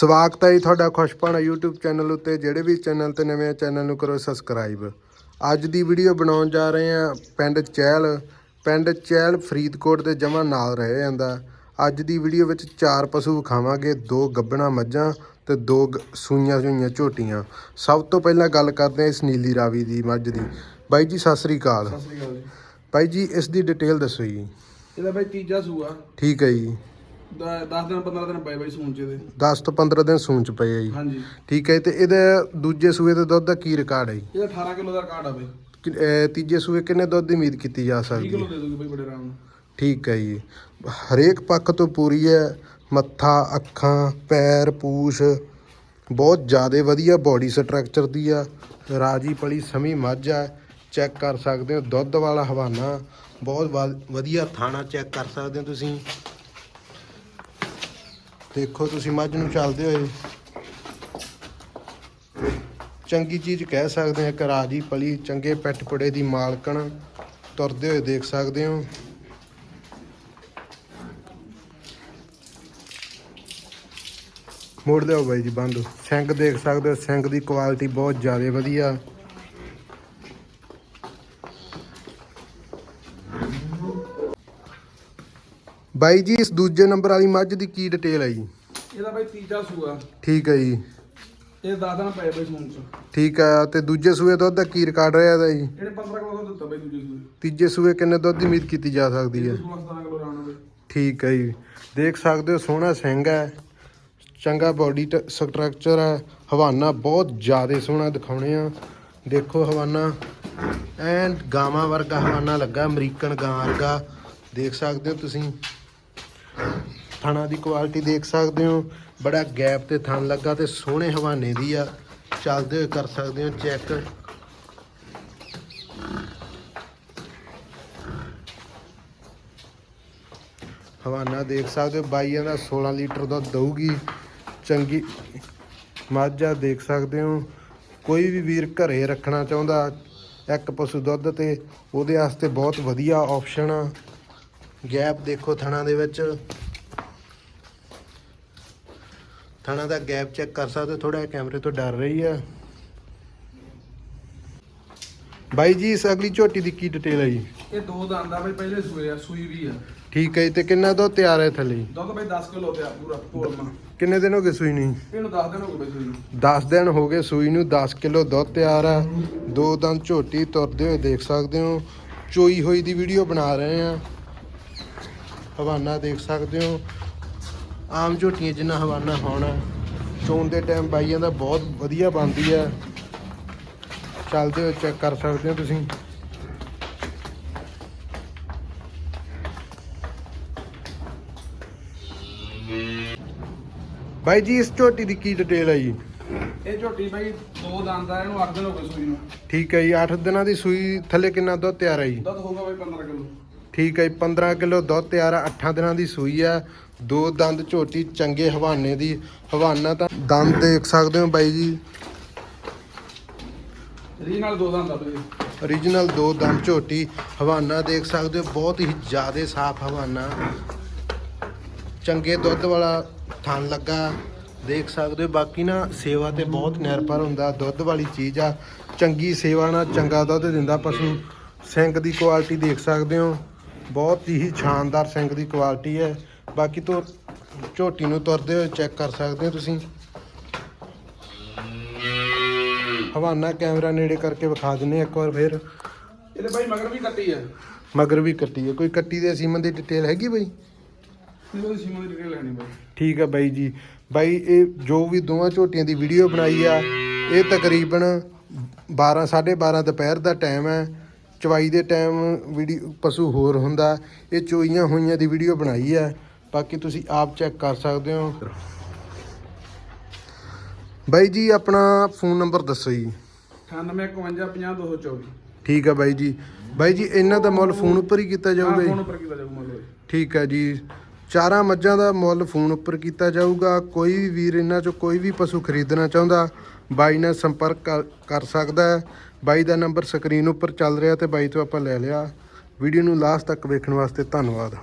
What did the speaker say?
ਸਵਾਗਤ ਹੈ ਜੀ ਤੁਹਾਡਾ ਖੁਸ਼ਪਾਣਾ YouTube ਚੈਨਲ ਉੱਤੇ ਜਿਹੜੇ ਵੀ ਚੈਨਲ ਤੇ ਨਵੇਂ ਆ ਚੈਨਲ ਨੂੰ ਕਰੋ ਸਬਸਕ੍ਰਾਈਬ ਅੱਜ ਦੀ ਵੀਡੀਓ ਬਣਾਉਣ ਜਾ ਰਹੇ ਹਾਂ ਪਿੰਡ ਚਹਿਲ। ਪਿੰਡ ਚਹਿਲ ਫਰੀਦਕੋਟ ਦੇ ਜਮਾ ਨਾਲ ਰਹਿ ਜਾਂਦਾ। ਅੱਜ ਦੀ ਵੀਡੀਓ ਵਿੱਚ ਚਾਰ ਪਸ਼ੂ ਵਿਖਾਵਾਂਗੇ ਦੋ ਗੱਬਣਾ ਮੱਝਾਂ ਤੇ ਦੋ ਸੂਈਆਂ ਸੂਈਆਂ ਝੋਟੀਆਂ। ਸਭ ਤੋਂ ਪਹਿਲਾਂ ਗੱਲ ਕਰਦੇ ਹਾਂ ਇਸ ਨੀਲੀ ਰਾਵੀ ਦੀ ਮੱਝ ਦੀ। ਬਾਈ ਜੀ ਸਤਿ ਸ੍ਰੀ ਅਕਾਲ। ਸਤਿ ਸ੍ਰੀ ਅਕਾਲ ਜੀ। ਬਾਈ ਜੀ ਇਸ ਦੀ ਡਿਟੇਲ ਦੱਸੋ ਜੀ। ਇਹਦਾ ਬਾਈ ਤੀਜਾ ਸੂਆ। ਠੀਕ ਹੈ ਜੀ। 10 ਦਿਨ 15 ਦਿਨ ਪਏ ਬਾਈ ਸੂਣ ਚ ਦੇ 10 ਤੋਂ 15 ਦਿਨ ਸੂਣ ਚ ਪਏ ਆ ਜੀ। ਹਾਂਜੀ। ਠੀਕ ਹੈ ਤੇ ਇਹਦੇ ਦੂਜੇ ਸੂਏ ਦੇ ਦੁੱਧ ਦਾ ਕੀ ਰਿਕਾਰਡ ਹੈ ਜੀ? ਇਹਦਾ 18 ਕਿਲੋ ਦਾ ਕਾਰਡ ਆ ਬਾਈ। ਕਿ- ਅਹ ਤੀਜੇ ਸੂਏ ਕਿੰਨੇ ਦੁੱਧ ਦੀ ਉਮੀਦ ਕੀਤੀ ਜਾ 30 ਸਕਦੀ ਕਿਲੋ ਹੈ? ਦੇ ਦੋਗੇ ਬਾਈ ਬੜੇ ਆਰਾਮ ਨਾਲ। ਠੀਕ ਹੈ ਜੀ। ਹਰੇਕ ਪੱਖ ਤੋਂ ਪੂਰੀ ਹੈ। ਮੱਥਾ ਅੱਖਾਂ ਪੈਰ ਪੂਛ ਬਹੁਤ ਜ਼ਿਆਦਾ ਵਧੀਆ ਬਾਡੀ ਸਟਰਕਚਰ ਦੀ ਆ। ਰਾਜੀ ਪਲੀ ਸਮੀ ਮੱਝ ਆ। ਚੈੱਕ ਕਰ ਸਕਦੇ ਹੋ। ਦੁੱਧ ਵਾਲਾ ਹਵਾਨਾ। ਬਹੁਤ ਵਧ- ਵਧੀਆ ਥਾਣਾ ਚੈੱਕ ਕਰ ਸਕਦੇ ਹੋ ਤੁਸੀਂ। ਦੇਖੋ ਤੁਸੀਂ ਮੱਝ ਨੂੰ ਚੱਲਦੇ ਹੋਏ। ਚੰਗੀ ਚੀਜ਼ ਕਹਿ ਸਕਦੇ ਹਾਂ ਇੱਕ ਰਾਜੀ ਪਲੀ, ਚੰਗੇ ਪੈਟਕੁੜੇ ਦੀ ਮਾਲਕਣ, ਤੁਰਦੇ ਹੋਏ ਦੇਖ ਸਕਦੇ ਹੋ। ਮੋੜ ਲਿਓ ਬਾਈ ਜੀ, ਬੰਦ। ਸਿੰਗ ਦੇਖ ਸਕਦੇ ਹੋ ਸਿੰਗ ਦੀ ਕੁਆਲਿਟੀ ਬਹੁਤ ਜ਼ਿਆਦਾ ਵਧੀਆ। ਬਾਈ ਜੀ ਇਸ ਦੂਜੇ ਨੰਬਰ ਵਾਲੀ ਮੱਝ ਦੀ ਕੀ ਡਿਟੇਲ ਹੈ ਜੀ? ਇਹਦਾ ਬਾਈ ਤੀਜਾ ਸੂਆ। ਠੀਕ ਹੈ ਜੀ। ਇਹ 10 ਦਿਨ ਪਏ ਬਾਈ ਸੂਣ ਚ। ਠੀਕ ਹੈ ਤੇ ਦੂਜੇ ਸੂਏ ਦੁੱਧ ਦਾ ਕੀ ਰਿਕਾਰਡ ਰਿਹਾ ਇਹਦਾ ਜੀ? ਇਹਨੇ 15 ਕਿਲੋ ਦਾ ਦਿੱਤਾ ਬਾਈ ਦੂਜੇ ਸੂਏ। ਤੀਜੇ ਸੂਏ ਕਿੰਨੇ ਦੁੱਧ ਦੀ ਉਮੀਦ ਕੀਤੀ ਜਾ ਸਕਦੀ ਹੈ? 16 17 ਕਿਲੋ ਬਾਈ। ਠੀਕ ਹੈ ਜੀ। ਦੇਖ ਸਕਦੇ ਹੋ ਸੋਹਣਾ ਸਿੰਘ ਹੈ। ਚੰਗਾ ਬਾਡੀ ਸਟਰਕਚਰ ਹੈ। ਹਵਾਨਾ ਬਹੁਤ ਜ਼ਿਆਦਾ ਸੋਹਣਾ ਦਿਖਾਉਣੇ ਆ। ਦੇਖੋ ਹਵਾਨਾ। ਐਨ ਗਾਵਾਂ ਵਰਗਾ ਹਵਾਨਾ ਲੱਗਾ ਅਮਰੀਕਨ ਗਾਂ ਵਰਗਾ। ਦੇਖ ਸਕਦੇ ਹੋ ਤੁਸੀਂ। ਥਣਾ ਦੀ ਕੁਆਲਿਟੀ ਦੇਖ ਸਕਦੇ ਹੋ। ਬੜਾ ਗੈਪ ਤੇ ਥਣ ਲੱਗਾ ਤੇ ਸੋਹਣੇ ਹਵਾਨੇ ਦੀ ਆ। ਚੱਲਦੇ ਹੋਏ ਕਰ ਸਕਦੇ ਹੋ ਚੈੱਕ। ਹਵਾਨਾ ਦੇਖ ਸਕਦੇ ਹੋ, ਬਾਈਆਂ ਦਾ 16 ਲੀਟਰ ਦੁੱਧ ਦਊਗੀ। ਚੰਗੀ ਮੱਝ ਆ ਦੇਖ ਸਕਦੇ ਹੋ। ਕੋਈ ਵੀ ਵੀਰ ਘਰੇ ਰੱਖਣਾ ਚਾਹੁੰਦਾ, ਇੱਕ ਪਸ਼ੂ ਦੁੱਧ ਤੇ, ਉਹਦੇ ਵਾਸਤੇ ਬਹੁਤ ਵਧੀਆ ਆਪਸ਼ਨ ਆ। ਗੈਪ ਦੇਖੋ ਥਣਾ ਦੇ ਵਿੱਚ। ਥਣਾ ਦਾ ਗੈਪ ਚੈੱਕ ਕਰ ਸਕਦੇ ਹੋ ਥੋੜਾ ਕੈਮਰੇ ਤੋਂ ਡਰ ਰਹੀ ਆ। ਬਾਈ ਜੀ ਇਸ ਅਗਲੀ ਝੋਟੀ ਦੀ ਕੀ ਡਿਟੇਲ ਹੈ ਜੀ? ਇਹ ਦੋ ਦੰਦ ਆ ਬਾਈ ਪਹਿਲੇ ਸੂਏ ਆ ਸੂਈ ਵੀ ਆ। ਠੀਕ ਹੈ ਜੀ ਤੇ ਕਿੰਨਾ ਦੁੱਧ ਤਿਆਰ ਹੈ ਥੱਲੇ? ਦੁੱਧ ਬਾਈ 10 ਕਿਲੋ ਤੇ ਆ ਪੂਰਾ ਕੋਲਮਾ ਕਿੰਨੇ ਦਿਨ ਹੋ ਗਏ ਸੂਈ ਨਹੀਂ ਇਹਨੂੰ 10 ਦਿਨ ਹੋ ਗਏ ਬਾਈ ਸੂਈ ਨੂੰ। 10 ਦਿਨ ਹੋ ਗਏ ਸੂਈ ਨੂੰ 10 ਕਿਲੋ ਦੁੱਧ ਤਿਆਰ ਆ। ਦੋ ਦੰਦ ਝੋਟੀ ਤੁਰਦੇ ਹੋਏ ਦੇਖ ਸਕਦੇ ਹੋ। ਚੋਈ ਹੋਈ ਦੀ ਵੀਡੀਓ ਬਣਾ ਰਹੇ ਆ। ਹਵਾਨਾ ਦੇਖ ਸਕਦੇ ਹੋ। ਆਮ ਝੋਟੀਆਂ ਜਿੰਨਾ ਹਵਾਨਾ ਹੋਣਾ ਚੋਣ ਦੇ ਟਾਈਮ ਬਾਈਆਂ ਦਾ ਬਹੁਤ ਵਧੀਆ ਬਣਦੀ ਆ। ਚੱਲਦੇ ਹੋਏ ਚੈੱਕ ਕਰ ਸਕਦੇ ਹੋ ਤੁਸੀਂ। ਬਾਈ ਜੀ ਇਸ ਝੋਟੀ ਦੀ ਕੀ ਡਿਟੇਲ ਹੈ ਜੀ? ਇਹ ਝੋਟੀ ਬਾਈ ਦੋ ਦੰਦ ਆ ਇਹਨੂੰ 8 ਦਿਨ ਹੋ ਗਏ ਸੂਈ ਨੂੰ। ਠੀਕ ਹੈ ਜੀ 8 ਦਿਨਾਂ ਦੀ ਸੂਈ ਥੱਲੇ ਕਿੰਨਾ ਦੁੱਧ ਤਿਆਰ ਹੈ ਜੀ? ਦੁੱਧ ਹੋਊਗਾ ਬਾਈ 15 ਕਿਲੋ। ਠੀਕ ਹੈ ਜੀ 15 ਕਿਲੋ ਦੁੱਧ ਤਿਆਰ ਆ 8 ਦਿਨਾਂ ਦੀ ਸੂਈ ਆ। ਦੋ ਦੰਦ ਝੋਟੀ ਚੰਗੇ ਹਵਾਨੇ ਦੀ। ਹਵਾਨਾ ਤਾਂ ਦੰਦ ਦੇਖ ਸਕਦੇ ਹੋ ਬਾਈ ਜੀ। ਰੀ ਨਾਲ ਦੋ ਦੰਦ ਆ ਬਾਈ। Origignal ਦੋ ਦੰਦ ਝੋਟੀ ਹਵਾਨਾ ਦੇਖ ਸਕਦੇ ਹੋ ਬਹੁਤ ਹੀ ਜ਼ਿਆਦਾ ਸਾਫ਼ ਹਵਾਨਾ। ਚੰਗੇ ਦੁੱਧ ਵਾਲਾ ਥਣ ਲੱਗਾ ਦੇਖ ਸਕਦੇ ਹੋ। ਬਾਕੀ ਨਾ ਸੇਵਾ ਤੇ ਬਹੁਤ ਨਿਰਭਰ ਹੁੰਦਾ ਦੁੱਧ ਵਾਲੀ ਚੀਜ਼ ਆ। ਚੰਗੀ ਸੇਵਾ ਨਾਲ ਚੰਗਾ ਦੁੱਧ ਦਿੰਦਾ ਪਸ਼ੂ। ਸਿੰਗ ਦੀ ਕੁਆਲਿਟੀ ਦੇਖ ਸਕਦੇ ਹੋ। ਬਹੁਤ ਹੀ ਸ਼ਾਨਦਾਰ ਸਿੰਗ ਦੀ ਕੁਆਲਿਟੀ ਹੈ। ਬਾਕੀ ਤੋਂ ਝੋਟੀ ਨੂੰ ਤੁਰਦੇ ਹੋਏ ਚੈੱਕ ਕਰ ਸਕਦੇ ਹੋ ਤੁਸੀਂ। ਹਵਾਨਾ ਕੈਮਰਾ ਨੇੜੇ ਕਰਕੇ ਵਿਖਾ ਦਿੰਨੇ ਇੱਕ ਵਾਰ ਫਿਰ। ਇਹਦੇ ਬਾਈ ਮਗਰ ਵੀ ਕੱਟੀ ਆ। ਮਗਰ ਵੀ ਕੱਟੀ ਹੈ ਕੋਈ ਕੱਟੀ ਦੇ ਸੀਮਨ ਦੀ ਡਿਟੇਲ ਹੈਗੀ ਬਈ? ਇਹਦੇ ਸੀਮਾ ਦੀ ਡਿਟੇਲ ਲੈਣੀ ਬਾਈ। ਠੀਕ ਹੈ ਬਾਈ ਜੀ। ਬਾਈ ਇਹ ਜੋ ਵੀ ਦੋਵਾਂ ਝੋਟੀਆਂ ਦੀ ਵੀਡੀਓ ਬਣਾਈ ਆ ਇਹ ਤਕਰੀਬਨ 12 12:30 ਦੁਪਹਿਰ ਦਾ ਟਾਈਮ ਹੈ। ਚਵਾਈ ਦੇ ਟਾਈਮ ਵੀਡੀਓ ਪਸ਼ੂ ਹੋਰ ਹੁੰਦਾ ਇਹ ਚੋਈਆਂ ਹੋਈਆਂ ਦੀ ਵੀਡੀਓ ਬਣਾਈ ਹੈ ਬਾਕੀ ਤੁਸੀਂ ਆਪ ਚੈੱਕ ਕਰ ਸਕਦੇ ਹੋ। ਬਾਈ ਜੀ ਆਪਣਾ ਫੋਨ ਨੰਬਰ ਦੱਸੋ ਜੀ। 9851 ਠੀਕ ਹੈ ਬਾਈ ਜੀ। ਬਾਈ ਜੀ ਇਹਨਾਂ ਦਾ ਮੁੱਲ ਫੋਨ ਉੱਪਰ ਹੀ ਕੀਤਾ ਜਾਊਗਾ ਜੀ। ਫੋਨ ਉੱਪਰ ਕੀਤਾ ਜਾਊ ਮੰਨ ਲਓ ਠੀਕ ਹੈ ਜੀ। ਚਾਰਾਂ ਮੱਝਾਂ ਦਾ ਮੁੱਲ ਫੋਨ ਉੱਪਰ ਕੀਤਾ ਜਾਊਗਾ। ਕੋਈ ਵੀ ਵੀਰ ਇਹਨਾਂ ਚੋਂ ਕੋਈ ਵੀ ਪਸ਼ੂ ਖਰੀਦਣਾ ਚਾਹੁੰਦਾ, ਬਾਈ ਨਾਲ ਸੰਪਰਕ ਕਰ- ਕਰ ਸਕਦਾ ਹੈ। ਬਾਈ ਦਾ ਨੰਬਰ ਸਕਰੀਨ ਉੱਪਰ ਚੱਲ ਰਿਹਾ ਤੇ ਬਾਈ ਤੋਂ ਆਪਾਂ ਲੈ ਲਿਆ। ਵੀਡੀਓ ਨੂੰ ਲਾਸਟ ਤੱਕ ਵੇਖਣ ਵਾਸਤੇ ਧੰਨਵਾਦ।